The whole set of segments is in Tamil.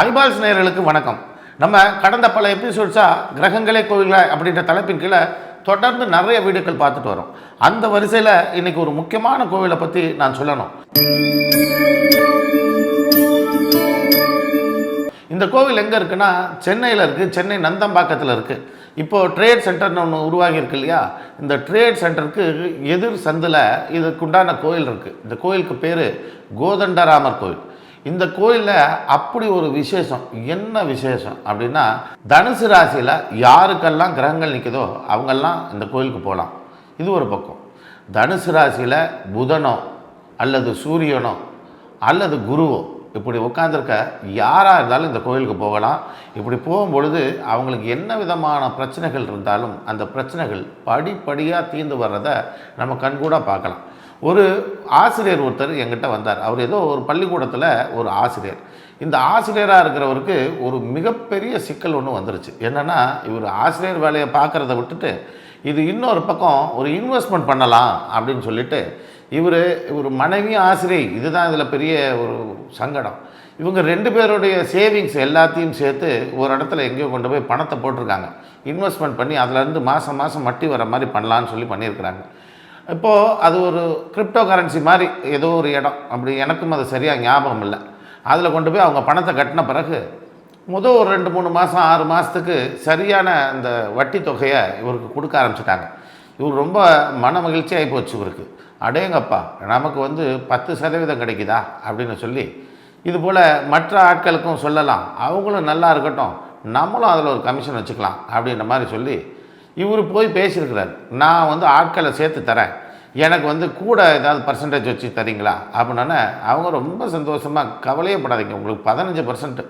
ஐபால்ஸ் நேயர்களுக்கு வணக்கம். நம்ம கடந்த பல எபிசோட்ஸாக கிரகங்களே கோவில்களை அப்படின்ற தலைப்பின் கீழே தொடர்ந்து நிறைய வீடியோக்கள் பார்த்துட்டு வரோம். அந்த வரிசையில் இன்னைக்கு ஒரு முக்கியமான கோவிலை பற்றி நான் சொல்லணும். இந்த கோவில் எங்கே இருக்குன்னா சென்னையில் இருக்குது சென்னை நந்தம்பாக்கத்தில் இருக்குது இப்போது ட்ரேட் சென்டர்னு ஒன்று உருவாகி இருக்கு இல்லையா? இந்த ட்ரேட் சென்டருக்கு எதிர் சந்தில் இதுக்குண்டான கோயில் இருக்குது இந்த கோயிலுக்கு பேர் கோதண்டராமர் கோயில் இந்த கோயிலில் அப்படி ஒரு விசேஷம். என்ன விசேஷம் அப்படின்னா தனுசு ராசியில் யாருக்கெல்லாம் கிரகங்கள் நிற்குதோ அவங்கெல்லாம் இந்த கோயிலுக்கு போகலாம். இது ஒரு பக்கம். தனுசு ராசியில் புதனோ அல்லது சூரியனோ அல்லது குருவோ இப்படி உட்காந்துருக்க யாராக இருந்தாலும் இந்த கோயிலுக்கு போகலாம். இப்படி போகும்பொழுது அவங்களுக்கு என்ன விதமான பிரச்சனைகள் இருந்தாலும் அந்த பிரச்சனைகள் படிப்படியாக தீர்ந்து வர்றதை நம்ம கண்கூடாக பார்க்கலாம். ஒரு ஆசிரியர் ஒருத்தர் எங்கிட்ட வந்தார். அவர் ஏதோ ஒரு பள்ளிக்கூடத்தில் ஒரு ஆசிரியர். இந்த ஆசிரியராக இருக்கிறவருக்கு ஒரு மிகப்பெரிய சிக்கல் ஒன்று வந்துருச்சு. என்னென்னா இவர் ஆசிரியர் வேலையை பார்க்குறத விட்டுட்டு இது இன்னொரு பக்கம் ஒரு இன்வெஸ்ட்மெண்ட் பண்ணலாம் அப்படின்னு சொல்லிட்டு இவர் இவர் மனைவி ஆசிரியை இதுதான் இதில் பெரிய ஒரு சங்கடம். இவங்க ரெண்டு பேருடைய சேவிங்ஸ் எல்லாத்தையும் சேர்த்து ஒரு இடத்துல எங்கேயோ கொண்டு போய் பணத்தை போட்டிருக்காங்க. இன்வெஸ்ட்மெண்ட் பண்ணி அதுலேருந்து மாதம் மாதம் மட்டி வர மாதிரி பண்ணலான்னு சொல்லி பண்ணியிருக்கிறாங்க. இப்போது அது ஒரு கிரிப்டோ கரன்சி மாதிரி ஏதோ ஒரு இடம். அப்படி எனக்கும் அது சரியாக ஞாபகம் இல்லை. அதில் கொண்டு போய் அவங்க பணத்தை கட்டின பிறகு முதல் ஒரு ரெண்டு மூணு மாதம் ஆறு மாதத்துக்கு சரியான அந்த வட்டி தொகையை இவருக்கு கொடுக்க ஆரம்பிச்சிட்டாங்க. இவர் ரொம்ப மன மகிழ்ச்சியாகி போச்சு இவருக்கு. அடேங்கப்பா நமக்கு வந்து பத்து சதவீதம் கிடைக்குதா? அப்படின்னு சொல்லி இது போல் மற்ற ஆட்களுக்கும் சொல்லலாம். அவங்களும் நல்லா இருக்கட்டும். நம்மளும் அதில் ஒரு கமிஷன் வச்சுக்கலாம் அப்படின்ற மாதிரி சொல்லி இவர் போய் பேசியிருக்கிறார். நான் வந்து ஆட்களை சேர்த்து தரேன். எனக்கு வந்து கூட ஏதாவது பர்சன்டேஜ் வச்சு தரீங்களா? அப்படின்னா அவங்க ரொம்ப சந்தோஷமாக கவலையே படாதீங்க உங்களுக்கு பதினஞ்சு பர்சன்ட்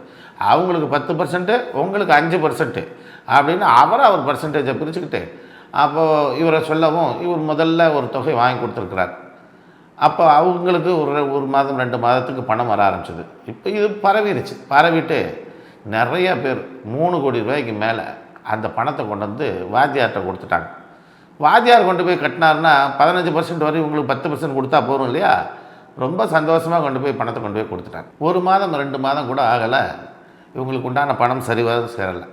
அவங்களுக்கு பத்து பர்சன்ட்டு உங்களுக்கு அஞ்சு பர்சன்ட்டு அப்படின்னு அவரை அவர் பர்சன்டேஜை பிரிச்சுக்கிட்டு அப்போது இவரை சொல்லவும் இவர் முதல்ல ஒரு தொகை வாங்கி கொடுத்துருக்குறார். அப்போ அவங்களுக்கு ஒரு ஒரு மாதம் ரெண்டு மாதத்துக்கு பணம் வர ஆரம்பிச்சது. இப்போ இது பரவிடுச்சு பரவிட்டு நிறையா பேர் மூணு கோடி ரூபாய்க்கு மேலே அந்த பணத்தை கொண்டு வந்து வாத்தியார்கிட்ட கொடுத்துட்டாங்க. வாத்தியார் கொண்டு போய் கட்டினாருன்னா பதினஞ்சு பர்சன்ட் வரையும் உங்களுக்கு பத்து பர்சன்ட் கொடுத்தா போதும் இல்லையா? ரொம்ப சந்தோஷமாக கொண்டு போய் பணத்தை கொண்டு போய் கொடுத்துட்டாங்க. ஒரு மாதம் ரெண்டு மாதம் கூட ஆகலை. இவங்களுக்கு உண்டான பணம் சரிவர சேரலை.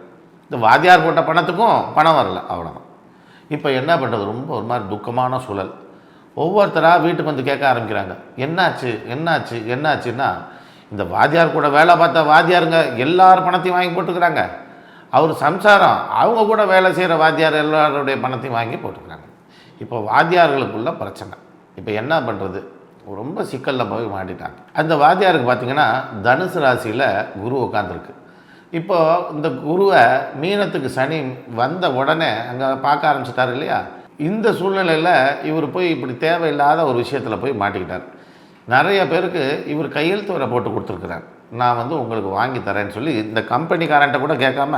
இந்த வாத்தியார் போட்ட பணத்துக்கும் பணம் வரல அவ்வளோதான் இப்போ என்ன பண்ணுறது ரொம்ப ஒரு மாதிரி துக்கமான சூழல். ஒவ்வொருத்தராக வீட்டுக்கு வந்து கேட்க ஆரம்பிக்கிறாங்க. என்னாச்சு? என்னாச்சு? என்னாச்சுன்னா இந்த வாத்தியார் கூட வேலை பார்த்த வாத்தியாருங்க எல்லார் பணத்தையும் வாங்கி போட்டுக்கிறாங்க. அவர் சம்சாரம் அவங்க கூட வேலை செய்கிற வாத்தியார் எல்லாருடைய பணத்தையும் வாங்கி போட்டுக்கிறாங்க. இப்போ வாத்தியார்களுக்குள்ள பிரச்சனை. இப்போ என்ன பண்ணுறது ரொம்ப சிக்கலில் போய் மாட்டிட்டாங்க. அந்த வாத்தியாருக்கு பார்த்தீங்கன்னா தனுசு ராசியில் குரு உட்காந்துருக்கு இப்போது இந்த குருவை மீனத்துக்கு சனி வந்த உடனே அங்கே பார்க்க ஆரம்பிச்சிட்டார் இல்லையா? இந்த சூழ்நிலையில் இவர் போய் இப்படி தேவையில்லாத ஒரு விஷயத்தில் போய் மாட்டிக்கிட்டார். நிறைய பேருக்கு இவர் கையெழுத்து வர போட்டு கொடுத்துருக்குறார். நான் வந்து உங்களுக்கு வாங்கி தரேன்னு சொல்லி இந்த கம்பெனிக்காரன்ட்ட கூட கேட்காம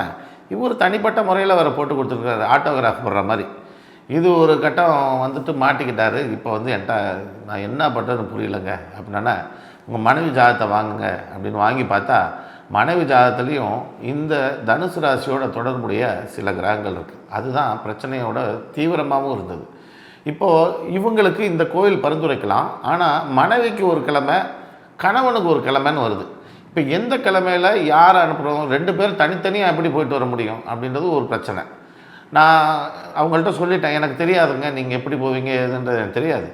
இவர் தனிப்பட்ட முறையில் அவரை போட்டு கொடுத்துருக்காரு ஆட்டோகிராஃப் போடுற மாதிரி. இது ஒரு கட்டம் வந்துட்டு மாட்டிக்கிட்டாரு. இப்போ வந்து என்கிட்ட நான் என்ன பண்ணுறதுன்னு புரியலைங்க. அப்படின்னா உங்கள் மனைவி ஜாதகத்தை வாங்குங்க அப்படின்னு வாங்கி பார்த்தா மனைவி ஜாதகத்துலேயும் இந்த தனுசு ராசியோட தொடர்புடைய சில கிரகங்கள் இருக்குது அதுதான் பிரச்சனையோட தீவிரமாகவும் இருந்தது. இப்போது இவங்களுக்கு இந்த கோயில் பரிந்துரைக்கலாம். ஆனால் மனைவிக்கு ஒரு கிழமை கணவனுக்கு ஒரு கிழமைன்னு வருது. இப்போ எந்த கிழமையில் யார் அனுப்புகிறோம் ரெண்டு பேரும் தனித்தனியாக எப்படி போயிட்டு வர முடியும்? அப்படின்றது ஒரு பிரச்சனை. நான் அவங்கள்ட்ட சொல்லிட்டேன் எனக்கு தெரியாதுங்க நீங்கள் எப்படி போவீங்க எதுன்றது எனக்கு தெரியாது.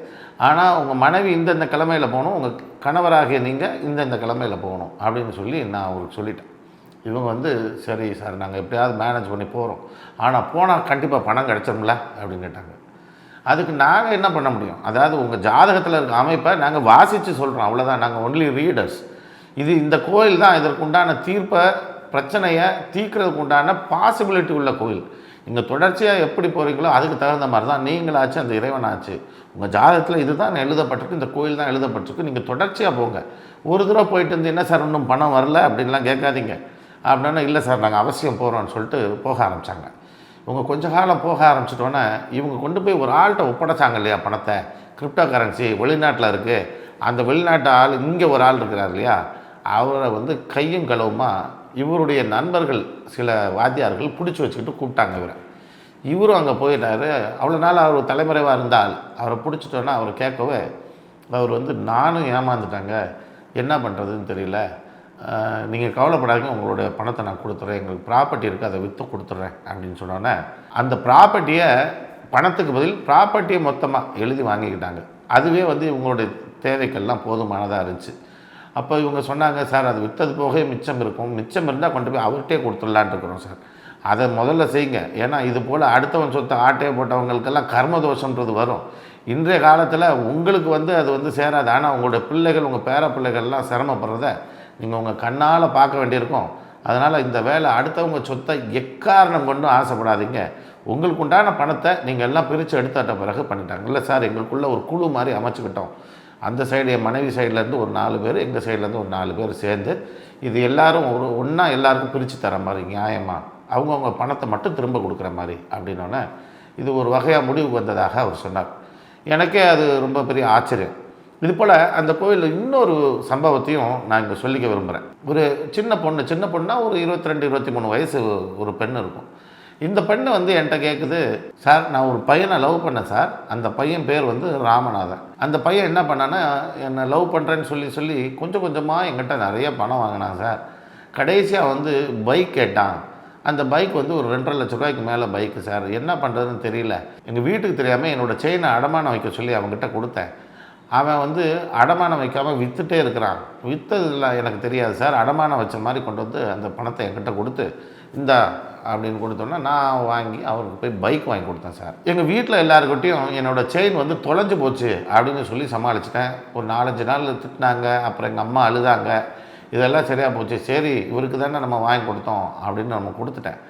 ஆனால் உங்கள் மனைவி இந்தந்த கிழமையில் போகணும் உங்கள் கணவராகிய நீங்கள் இந்தந்த கிழமையில் போகணும் அப்படின்னு சொல்லி நான் அவருக்கு சொல்லிட்டேன். இவங்க வந்து சரி சார் நாங்கள் எப்படியாவது மேனேஜ் பண்ணி போகிறோம் ஆனால் போனால் கண்டிப்பாக பணம் கிடச்சிரும்ல அப்படின்னு கேட்டாங்க. அதுக்கு நாங்கள் என்ன பண்ண முடியும்? அதாவது உங்கள் ஜாதகத்தில் இருக்க அமைப்பை நாங்கள் வாசித்து சொல்கிறோம் அவ்வளோதான் நாங்கள் ஒன்லி ரீடர்ஸ் இது இந்த கோயில் தான் இதற்கு உண்டான தீர்ப்பை பிரச்சனையை தீர்க்கிறதுக்கு உண்டான பாசிபிலிட்டி உள்ள கோயில். நீங்கள் தொடர்ச்சியாக எப்படி போகிறீங்களோ அதுக்கு தகுந்த மாதிரி தான் நீங்களாச்சு அந்த இறைவனாச்சு. உங்கள் ஜாதகத்தில் இதுதான் எழுதப்பட்டிருக்கு இந்த கோயில் தான் எழுதப்பட்டிருக்கு. நீங்கள் தொடர்ச்சியாக போங்க. ஒரு தடவை போயிட்டு வந்து என்ன சார் இன்னும் பணம் வரல அப்படின்லாம் கேட்காதீங்க. அப்படின்னா இல்லை சார் நாங்கள் அவசியம் போகிறோம்னு சொல்லிட்டு போக ஆரம்பித்தாங்க இவங்க கொஞ்ச காலம் போக ஆரம்பிச்சிட்டோன்னே இவங்க கொண்டு போய் ஒரு ஆள்கிட்ட ஒப்படைச்சாங்க இல்லையா பணத்தை? கிரிப்டோ கரன்சி வெளிநாட்டில் இருக்குது அந்த வெளிநாட்டு ஆள் இங்கே ஒரு ஆள் இருக்கிறார் இல்லையா? அவரை வந்து கையும் களவுமா இவருடைய நண்பர்கள் சில வாத்தியார்கள் பிடிச்சி வச்சுக்கிட்டு கூப்பிட்டாங்க இவரை. இவரும் அங்கே போயிட்டாரு. அவ்வளோ நாள் அவர் தலைமறைவாக இருந்தால் அவரை பிடிச்சிட்டோன்னா அவரை கேட்கவே அவர் வந்து நானும் ஏமாந்துட்டாங்க. என்ன பண்ணுறதுன்னு தெரியல. நீங்கள் கவலைப்படாதீங்க. உங்களுடைய பணத்தை நான் கொடுத்துட்றேன். எங்களுக்கு ப்ராப்பர்ட்டி இருக்குது. அதை விற்று கொடுத்துட்றேன். அப்படின்னு சொன்னோன்னே அந்த ப்ராப்பர்ட்டியை பணத்துக்கு பதில் ப்ராப்பர்ட்டியை மொத்தமாக எழுதி வாங்கிக்கிட்டாங்க. அதுவே வந்து இவங்களுடைய தேவைக்கெல்லாம் போதுமானதாக இருந்துச்சு. அப்போ இவங்க சொன்னாங்க சார் அது விற்றது போக மிச்சம் இருக்கும். மிச்சம் இருந்தால் கொண்டு போய் அவர்கிட்டே கொடுத்துடலான் இருக்கிறோம் சார். அதை முதல்ல செய்யுங்க. ஏன்னா இது போல் அடுத்தவன் சொத்தை ஆட்டையை போட்டவங்களுக்கெல்லாம் கர்மதோஷன்றது வரும். இன்றைய காலத்தில் உங்களுக்கு வந்து அது வந்து சேராது. ஆனால் உங்களுடைய பிள்ளைகள் உங்கள் பேர பிள்ளைகள்லாம் சிரமப்படுறத நீங்கள் உங்கள் கண்ணால் பார்க்க வேண்டியிருக்கும். அதனால் இந்த வேலை அடுத்தவங்க சொத்தை எக்காரணம் கொண்டும் ஆசைப்படாதீங்க. உங்களுக்கு உண்டான பணத்தை நீங்கள் எல்லாம் பிரித்து எடுத்துட்ட பிறகு பண்ணிட்டாங்க. இல்லை சார் எங்களுக்குள்ள ஒரு குழு மாதிரி அமைச்சுக்கிட்டோம். அந்த சைடு என் மனைவி சைட்லேருந்து ஒரு நாலு பேர் எங்கள் சைட்லேருந்து ஒரு நாலு பேர் சேர்ந்து இது எல்லாரும் ஒரு ஒன்றா எல்லாருக்கும் பிரித்து தர மாதிரி நியாயமாக அவங்கவுங்க பணத்தை மட்டும் திரும்ப கொடுக்குற மாதிரி அப்படின்னோடனே இது ஒரு வகையாக முடிவுக்கு வந்ததாக அவர் சொன்னார். எனக்கே அது ரொம்ப பெரிய ஆச்சரியம். இது போல் அந்த கோயிலில் இன்னொரு சம்பவத்தையும் நான் இங்கே சொல்லிக்க விரும்புகிறேன் ஒரு சின்ன பொண்ணு சின்ன பொண்ணாக ஒரு இருபத்தி ரெண்டு இருபத்தி மூணு வயசு ஒரு பெண் இருக்கும். இந்த பெண்ணு வந்து என்கிட்ட கேட்குது சார் நான் ஒரு பையனை லவ் பண்ணேன் சார். அந்த பையன் பேர் வந்து ராமநாதன். அந்த பையன் என்ன பண்ணான்னா என்னை லவ் பண்ணுறேன்னு சொல்லி சொல்லி கொஞ்சம் கொஞ்சமாக என்கிட்ட நிறைய பணம் வாங்கினான் சார். கடைசியாக வந்து பைக் கேட்டான். அந்த பைக் வந்து ஒரு ரெண்டரை லட்ச ரூபாய்க்கு மேலே பைக்கு சார். என்ன பண்ணுறதுன்னு தெரியல. எங்கள் வீட்டுக்கு தெரியாமல் என்னோடய செயினை அடமானம் வைக்க சொல்லி அவங்ககிட்ட கொடுத்தேன். அவன் வந்து அடமானம் வைக்காமல் விற்றுட்டே இருக்கிறான். விற்றதில்ல எனக்கு தெரியாது சார். அடமானம் வச்ச மாதிரி கொண்டு வந்து அந்த பணத்தை என்கிட்ட கொடுத்து இந்தா அப்படின்னு கொடுத்தோன்னா நான் வாங்கி அவருக்கு போய் பைக் வாங்கி கொடுத்தேன் சார். எங்கள் வீட்டில் எல்லாருக்கிட்டையும் என்னோடய செயின் வந்து தொலைஞ்சு போச்சு அப்படின்னு சொல்லி சமாளிச்சிட்டேன். ஒரு நாலஞ்சு நாள் திட்டினாங்க அப்புறம் எங்கள் அம்மா அழுதாங்க. இதெல்லாம் சரியாக போச்சு. சரி இவருக்கு தானே நம்ம வாங்கி கொடுத்தோம் அப்படின்னு நம்ம கொடுத்துட்டேன்.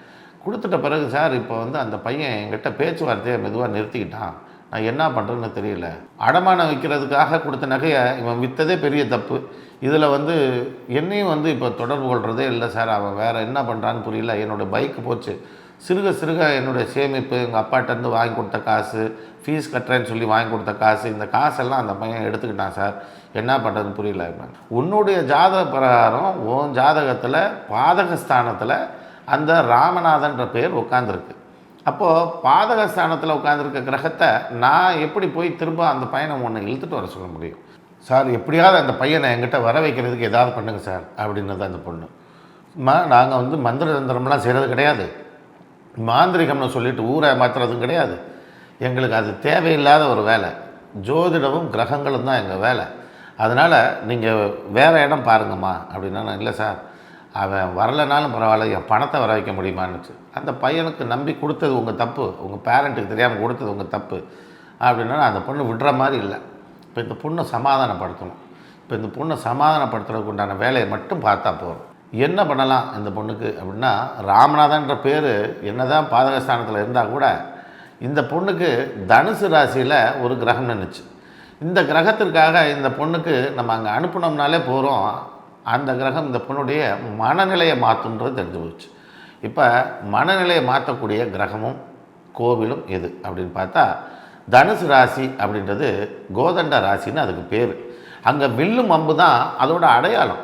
கொடுத்துட்ட பிறகு சார் இப்போ வந்து அந்த பையன் என்கிட்ட பேச்சுவார்த்தையை மெதுவாக நிறுத்திக்கிட்டான். நான் என்ன பண்ணுறேன்னு தெரியல. அடமானம் வைக்கிறதுக்காக கொடுத்த நகையை இவன் விற்றதே பெரிய தப்பு. இதில் வந்து என்னையும் வந்து இப்போ தொடர்பு கொள்கிறதே இல்லை சார். அவன் வேறு என்ன பண்ணுறான்னு புரியல. என்னோடய பைக்கு போச்சு. சிறுக சிறுக என்னுடைய சேமிப்பு எங்கள் அப்பாட்டேருந்து வாங்கி கொடுத்த காசு ஃபீஸ் கட்டுறேன்னு சொல்லி வாங்கி கொடுத்த காசு இந்த காசெல்லாம் அந்த பையன் எடுத்துக்கிட்டான் சார். என்ன பண்ணுறதுன்னு புரியல உன்னுடைய ஜாதக பிரகாரம் உன் ஜாதகத்தில் பாதகஸ்தானத்தில் அந்த ராமநாதன்ற பேர் உட்காந்துருக்கு அப்போது பாதக ஸ்தானத்தில் உட்காந்துருக்க கிரகத்தை நான் எப்படி போய் திரும்ப அந்த பையனை ஒன்று இழுத்துட்டு வர சொல்ல முடியும்? சார் எப்படியாவது அந்த பையனை என்கிட்ட வர வைக்கிறதுக்கு ஏதாவது பண்ணுங்க சார் அப்படின்னது அந்த பொண்ணு. மா நாங்கள் வந்து மந்திர தந்திரம்லாம் செய்கிறது கிடையாது. மாந்திரிகம்னு சொல்லிட்டு ஊரை மாற்றுறதும் கிடையாது. எங்களுக்கு அது தேவையில்லாத ஒரு வேலை. ஜோதிடமும் கிரகங்களும் தான் எங்கள் வேலை. அதனால் நீங்கள் வேறு இடம் பாருங்கம்மா அப்படின்னா நான் இல்லை சார் அவன் வரலைனாலும் பரவாயில்ல என் பணத்தை வர வைக்க முடியுமான்னுச்சு அந்த பையனுக்கு நம்பி கொடுத்தது உங்கள் தப்பு உங்கள் பேரண்ட்டுக்கு தெரியாமல் கொடுத்தது உங்கள் தப்பு அப்படின்னா அந்த பொண்ணு விடுற மாதிரி இல்லை. இப்போ இந்த பொண்ணை சமாதானப்படுத்தணும். இப்போ இந்த பொண்ணை சமாதானப்படுத்துறதுக்கு உண்டான வேலையை மட்டும் பார்த்தா போதும். என்ன பண்ணலாம் இந்த பொண்ணுக்கு அப்படின்னா ராமநாதன்ற பேர் என்ன தான் பாதகஸ்தானத்தில் இருந்தால் கூட இந்த பொண்ணுக்கு தனுசு ராசியில் ஒரு கிரகம் நின்றுச்சு இந்த கிரகத்திற்காக இந்த பொண்ணுக்கு நம்ம அங்கே அனுப்பினோம்னாலே போகிறோம் அந்த கிரகம் இந்த பொண்ணுடைய மனநிலையை மாற்றுன்றது தெரிஞ்சு போச்சு. இப்போ மனநிலையை மாற்றக்கூடிய கிரகமும் கோவிலும் எது அப்படின்னு பார்த்தா தனுசு ராசி அப்படின்றது கோதண்ட ராசின்னு அதுக்கு பேர். அங்கே வில்லும் அம்பு தான் அதோட அடையாளம்.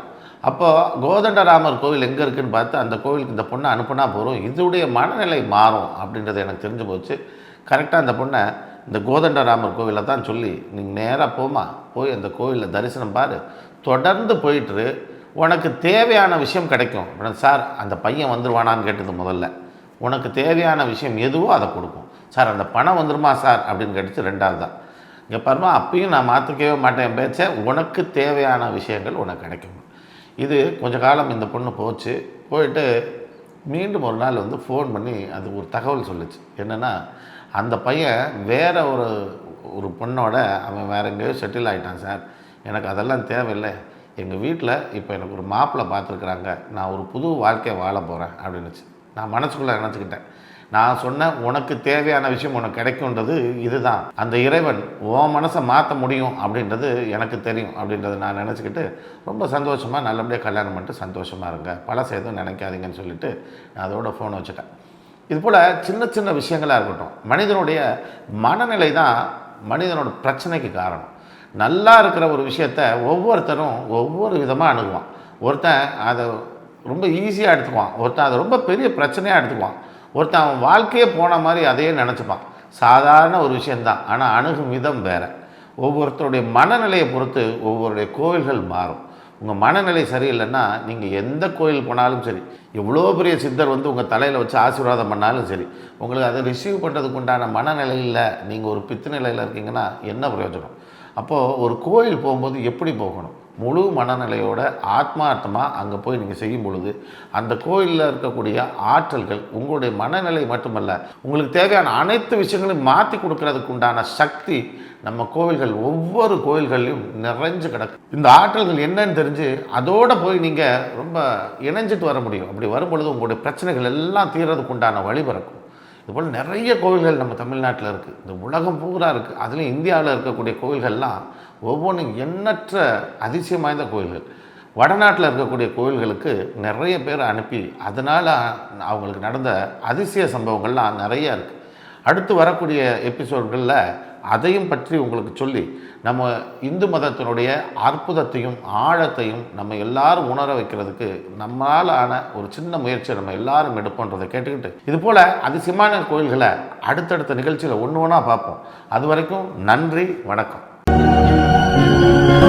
அப்போது கோதண்டராமர் கோவில் எங்கே இருக்குதுன்னு பார்த்து அந்த கோவிலுக்கு இந்த பொண்ணை அனுப்புனா போகிறோம் இதோடைய மனநிலை மாறும் அப்படின்றது எனக்கு தெரிஞ்சு போச்சு. கரெக்டாக அந்த பொண்ணை இந்த கோதண்டராமர் கோவிலை தான் சொல்லி நீங்கள் நேராக போமா போய் அந்த கோவிலில் தரிசனம் பாரு. தொடர்ந்து போயிட்டு உனக்கு தேவையான விஷயம் கிடைக்கும். சார் அந்த பையன் வந்துடுவானான்னு கேட்டது முதல்ல. உனக்கு தேவையான விஷயம் எதுவோ அதை கொடுக்கும். சார் அந்த பணம் வந்துருமா சார்? அப்படின்னு கேட்டுச்சு ரெண்டாவது தான் இங்கே பாருமா அப்பயும் நான் மாற்றிக்கவே மாட்டேன் பேச்ச. உனக்கு தேவையான விஷயங்கள் உனக்கு கிடைக்கும். இது கொஞ்ச காலம் இந்த பொண்ணு போச்சு. போயிட்டு மீண்டும் ஒரு நாள் வந்து ஃபோன் பண்ணி அது ஒரு தகவல் சொல்லுச்சு. என்னென்னா அந்த பையன் வேறு ஒரு ஒரு பொண்ணோட அவன் வேற எங்கேயோ செட்டில் ஆகிட்டான் சார். எனக்கு அதெல்லாம் தேவையில்லை. எங்கள் வீட்டில் இப்போ எனக்கு ஒரு மாப்பிள்ளை பார்த்துருக்குறாங்க நான் ஒரு புது வாழ்க்கையை வாழ போகிறேன் அப்படின்னுச்சு. நான் மனசுக்குள்ளே நினச்சிக்கிட்டேன். நான் சொன்ன உனக்கு தேவையான விஷயம் உனக்கு கிடைக்கும்ன்றது இதுதான். அந்த இறைவன் உன் மனசை மாற்ற முடியும் அப்படின்றது எனக்கு தெரியும் அப்படின்றத நான் நினச்சிக்கிட்டு ரொம்ப சந்தோஷமாக நல்லபடியாக கல்யாணம் பண்ணிட்டு சந்தோஷமாக இருங்க. பழச எதுவும் நினைக்காதீங்கன்னு சொல்லிட்டு நான் அதோட ஃபோனை வச்சுட்டேன். இது போல் சின்ன சின்ன விஷயங்களாக இருக்கட்டும் மனிதனுடைய மனநிலை தான் மனிதனோட பிரச்சனைக்கு காரணம். நல்லா இருக்கிற ஒரு விஷயத்த ஒவ்வொருத்தரும் ஒவ்வொரு விதமாக அணுகுவான். ஒருத்தன் அதை ரொம்ப ஈஸியாக எடுத்துக்குவான். ஒருத்தன் அதை ரொம்ப பெரிய பிரச்சனையாக எடுத்துக்குவான். ஒருத்தன் அவன் வாழ்க்கையே போன மாதிரி அதையே நினச்சிப்பான். சாதாரண ஒரு விஷயந்தான் ஆனால் அணுகும் விதம் வேறு. ஒவ்வொருத்தருடைய மனநிலையை பொறுத்து ஒவ்வொருடைய கோவில்கள் மாறும். உங்கள் மனநிலை சரியில்லைன்னா நீங்கள் எந்த கோயில் போனாலும் சரி எவ்வளோ பெரிய சித்தர் வந்து உங்கள் தலையில் வச்சு ஆசீர்வாதம் பண்ணாலும் சரி உங்களுக்கு அதை ரிசீவ் பண்ணுறதுக்கு உண்டான மனநிலையில் நீங்கள் ஒரு பித்து நிலையில் இருக்கீங்கன்னா என்ன பிரயோஜனம்? அப்போது ஒரு கோயில் போகும்போது எப்படி போகணும்? முழு மனநிலையோட ஆத்மார்த்தமாக அங்கே போய் நீங்கள் செய்யும் பொழுது அந்த கோயிலில் இருக்கக்கூடிய ஆற்றல்கள் உங்களுடைய மனநிலை மட்டுமல்ல உங்களுக்கு தேவையான அனைத்து விஷயங்களையும் மாற்றி கொடுக்கறதுக்கு உண்டான சக்தி நம்ம கோவில்கள் ஒவ்வொரு கோயில்கள்லையும் நிறைஞ்சு கிடக்கு. இந்த ஆற்றல்கள் என்னன்னு தெரிஞ்சு அதோட போய் நீங்கள் ரொம்ப இணைஞ்சிட்டு வர முடியும். அப்படி வரும்பொழுது உங்களுடைய பிரச்சனைகள் எல்லாம் தீர்றதுக்கு உண்டான வழி பிறக்கும். இதுபோல் நிறைய கோவில்கள் நம்ம தமிழ்நாட்டில் இருக்குது இந்த உலகம் பூரா இருக்குது அதுலேயும் இந்தியாவில் இருக்கக்கூடிய கோவில்கள்லாம் ஒவ்வொன்றும் எண்ணற்ற அதிசயம் வாய்ந்த கோயில்கள் வடநாட்டில் இருக்கக்கூடிய கோவில்களுக்கு நிறைய பேர் அனுப்பி அதனால் அவங்களுக்கு நடந்த அதிசய சம்பவங்கள்லாம் நிறைய இருக்குது அடுத்து வரக்கூடிய எபிசோட்களில் அதையும் பற்றி உங்களுக்கு சொல்லி நம்ம இந்து மதத்தினுடைய அற்புதத்தையும் ஆழத்தையும் நம்ம எல்லாரும் உணர வைக்கிறதுக்கு நம்மளால் ஆன ஒரு சின்ன முயற்சியை நம்ம எல்லாரும் எடுப்போன்றதை கேட்டுக்கிட்டு இது போல் அதிசயமான கோயில்களை அடுத்தடுத்த நிகழ்ச்சியில் ஒன்று ஒன்றா பார்ப்போம். அது வரைக்கும் நன்றி வணக்கம்.